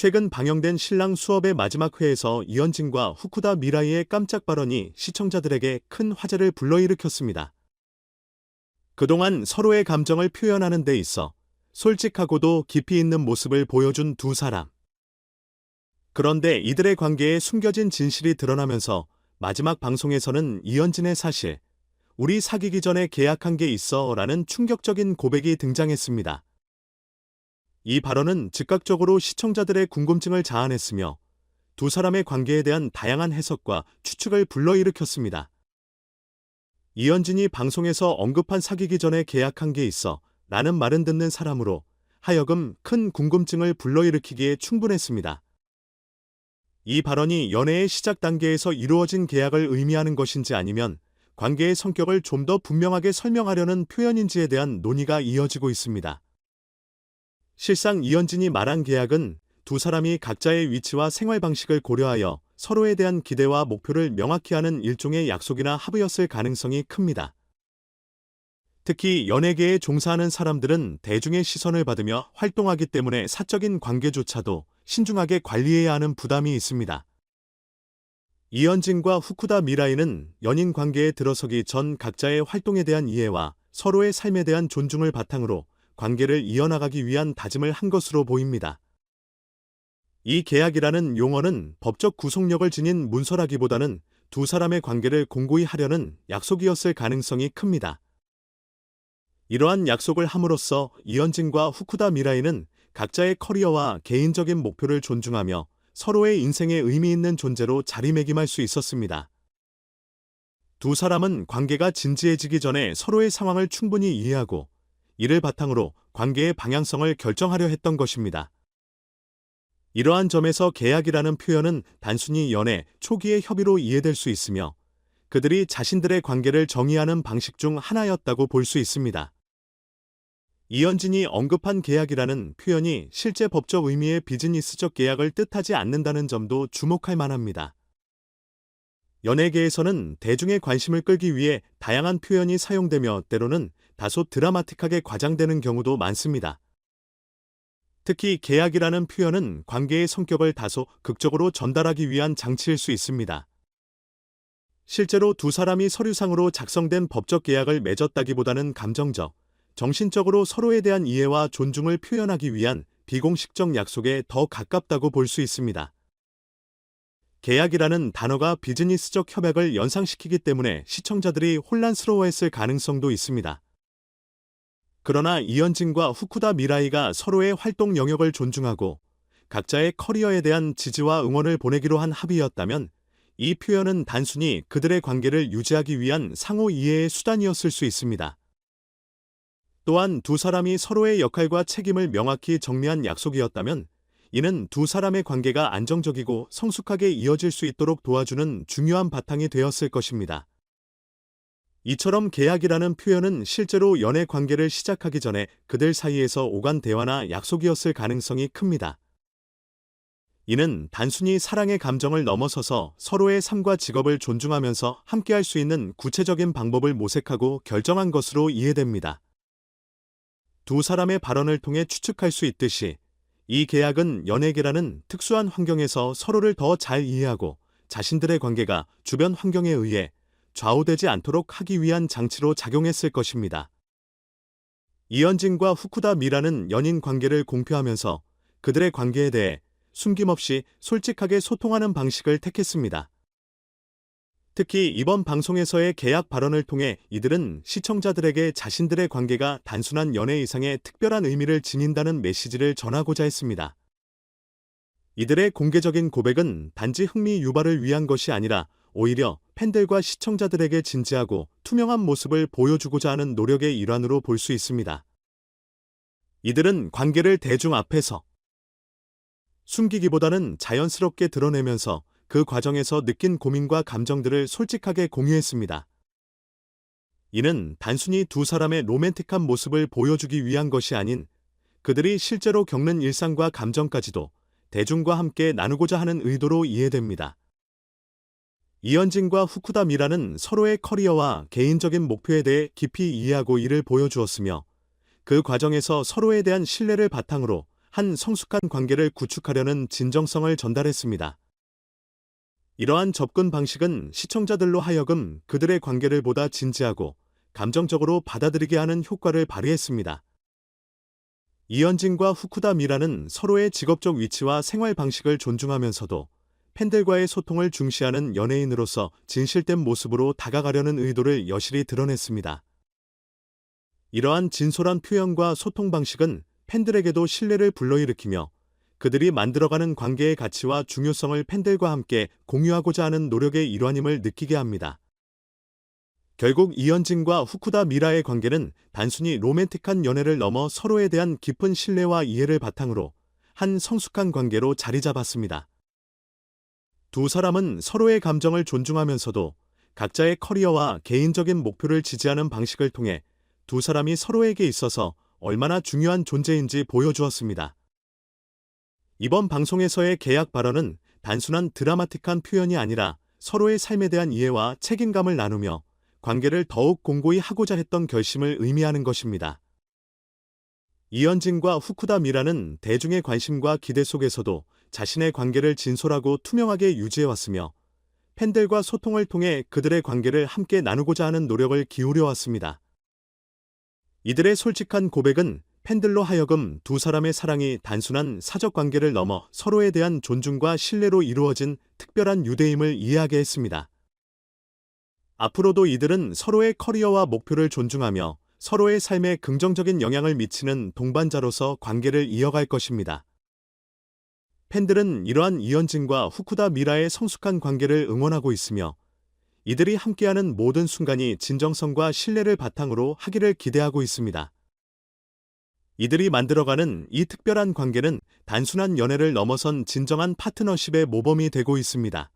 최근 방영된 신랑 수업의 마지막 회에서 이현진과 후쿠다 미라이의 깜짝 발언이 시청자들에게 큰 화제를 불러일으켰습니다. 그동안 서로의 감정을 표현하는 데 있어 솔직하고도 깊이 있는 모습을 보여준 두 사람. 그런데 이들의 관계에 숨겨진 진실이 드러나면서 마지막 방송에서는 이현진의 사실, 우리 사귀기 전에 계약한 게 있어 라는 충격적인 고백이 등장했습니다. 이 발언은 즉각적으로 시청자들의 궁금증을 자아냈으며 두 사람의 관계에 대한 다양한 해석과 추측을 불러일으켰습니다. 이현진이 방송에서 언급한 사귀기 전에 계약한 게 있어 라는 말은 듣는 사람으로 하여금 큰 궁금증을 불러일으키기에 충분했습니다. 이 발언이 연애의 시작 단계에서 이루어진 계약을 의미하는 것인지 아니면 관계의 성격을 좀 더 분명하게 설명하려는 표현인지에 대한 논의가 이어지고 있습니다. 실상 이현진이 말한 계약은 두 사람이 각자의 위치와 생활 방식을 고려하여 서로에 대한 기대와 목표를 명확히 하는 일종의 약속이나 합의였을 가능성이 큽니다. 특히 연예계에 종사하는 사람들은 대중의 시선을 받으며 활동하기 때문에 사적인 관계조차도 신중하게 관리해야 하는 부담이 있습니다. 이현진과 후쿠다 미라이는 연인 관계에 들어서기 전 각자의 활동에 대한 이해와 서로의 삶에 대한 존중을 바탕으로 관계를 이어나가기 위한 다짐을 한 것으로 보입니다. 이 계약이라는 용어는 법적 구속력을 지닌 문서라기보다는 두 사람의 관계를 공고히 하려는 약속이었을 가능성이 큽니다. 이러한 약속을 함으로써 이현진과 후쿠다 미라이는 각자의 커리어와 개인적인 목표를 존중하며 서로의 인생에 의미 있는 존재로 자리매김할 수 있었습니다. 두 사람은 관계가 진지해지기 전에 서로의 상황을 충분히 이해하고 이를 바탕으로 관계의 방향성을 결정하려 했던 것입니다. 이러한 점에서 계약이라는 표현은 단순히 연애, 초기의 협의로 이해될 수 있으며 그들이 자신들의 관계를 정의하는 방식 중 하나였다고 볼 수 있습니다. 이현진이 언급한 계약이라는 표현이 실제 법적 의미의 비즈니스적 계약을 뜻하지 않는다는 점도 주목할 만합니다. 연예계에서는 대중의 관심을 끌기 위해 다양한 표현이 사용되며 때로는 다소 드라마틱하게 과장되는 경우도 많습니다. 특히 계약이라는 표현은 관계의 성격을 다소 극적으로 전달하기 위한 장치일 수 있습니다. 실제로 두 사람이 서류상으로 작성된 법적 계약을 맺었다기보다는 감정적, 정신적으로 서로에 대한 이해와 존중을 표현하기 위한 비공식적 약속에 더 가깝다고 볼 수 있습니다. 계약이라는 단어가 비즈니스적 협약을 연상시키기 때문에 시청자들이 혼란스러워했을 가능성도 있습니다. 그러나 이현진과 후쿠다 미라이가 서로의 활동 영역을 존중하고 각자의 커리어에 대한 지지와 응원을 보내기로 한 합의였다면 이 표현은 단순히 그들의 관계를 유지하기 위한 상호 이해의 수단이었을 수 있습니다. 또한 두 사람이 서로의 역할과 책임을 명확히 정리한 약속이었다면 이는 두 사람의 관계가 안정적이고 성숙하게 이어질 수 있도록 도와주는 중요한 바탕이 되었을 것입니다. 이처럼 계약이라는 표현은 실제로 연애 관계를 시작하기 전에 그들 사이에서 오간 대화나 약속이었을 가능성이 큽니다. 이는 단순히 사랑의 감정을 넘어서서 서로의 삶과 직업을 존중하면서 함께할 수 있는 구체적인 방법을 모색하고 결정한 것으로 이해됩니다. 두 사람의 발언을 통해 추측할 수 있듯이 이 계약은 연예계라는 특수한 환경에서 서로를 더 잘 이해하고 자신들의 관계가 주변 환경에 의해 좌우되지 않도록 하기 위한 장치로 작용했을 것입니다. 이현진과 후쿠다 미라는 연인 관계를 공표하면서 그들의 관계에 대해 숨김없이 솔직하게 소통하는 방식을 택했습니다. 특히 이번 방송에서의 계약 발언을 통해 이들은 시청자들에게 자신들의 관계가 단순한 연애 이상의 특별한 의미를 지닌다는 메시지를 전하고자 했습니다. 이들의 공개적인 고백은 단지 흥미 유발을 위한 것이 아니라 오히려 팬들과 시청자들에게 진지하고 투명한 모습을 보여주고자 하는 노력의 일환으로 볼 수 있습니다. 이들은 관계를 대중 앞에서 숨기기보다는 자연스럽게 드러내면서 그 과정에서 느낀 고민과 감정들을 솔직하게 공유했습니다. 이는 단순히 두 사람의 로맨틱한 모습을 보여주기 위한 것이 아닌 그들이 실제로 겪는 일상과 감정까지도 대중과 함께 나누고자 하는 의도로 이해됩니다. 이현진과 후쿠다 미라는 서로의 커리어와 개인적인 목표에 대해 깊이 이해하고 이를 보여주었으며 그 과정에서 서로에 대한 신뢰를 바탕으로 한 성숙한 관계를 구축하려는 진정성을 전달했습니다. 이러한 접근 방식은 시청자들로 하여금 그들의 관계를 보다 진지하고 감정적으로 받아들이게 하는 효과를 발휘했습니다. 이현진과 후쿠다 미라는 서로의 직업적 위치와 생활 방식을 존중하면서도 팬들과의 소통을 중시하는 연예인으로서 진실된 모습으로 다가가려는 의도를 여실히 드러냈습니다. 이러한 진솔한 표현과 소통 방식은 팬들에게도 신뢰를 불러일으키며 그들이 만들어가는 관계의 가치와 중요성을 팬들과 함께 공유하고자 하는 노력의 일환임을 느끼게 합니다. 결국 이현진과 후쿠다 미라의 관계는 단순히 로맨틱한 연애를 넘어 서로에 대한 깊은 신뢰와 이해를 바탕으로 한 성숙한 관계로 자리 잡았습니다. 두 사람은 서로의 감정을 존중하면서도 각자의 커리어와 개인적인 목표를 지지하는 방식을 통해 두 사람이 서로에게 있어서 얼마나 중요한 존재인지 보여주었습니다. 이번 방송에서의 계약 발언은 단순한 드라마틱한 표현이 아니라 서로의 삶에 대한 이해와 책임감을 나누며 관계를 더욱 공고히 하고자 했던 결심을 의미하는 것입니다. 이현진과 후쿠다 미라는 대중의 관심과 기대 속에서도 자신의 관계를 진솔하고 투명하게 유지해왔으며 팬들과 소통을 통해 그들의 관계를 함께 나누고자 하는 노력을 기울여왔습니다. 이들의 솔직한 고백은 팬들로 하여금 두 사람의 사랑이 단순한 사적 관계를 넘어 서로에 대한 존중과 신뢰로 이루어진 특별한 유대임을 이해하게 했습니다. 앞으로도 이들은 서로의 커리어와 목표를 존중하며 서로의 삶에 긍정적인 영향을 미치는 동반자로서 관계를 이어갈 것입니다. 팬들은 이러한 이현진과 후쿠다 미라의 성숙한 관계를 응원하고 있으며 이들이 함께하는 모든 순간이 진정성과 신뢰를 바탕으로 하기를 기대하고 있습니다. 이들이 만들어가는 이 특별한 관계는 단순한 연애를 넘어선 진정한 파트너십의 모범이 되고 있습니다.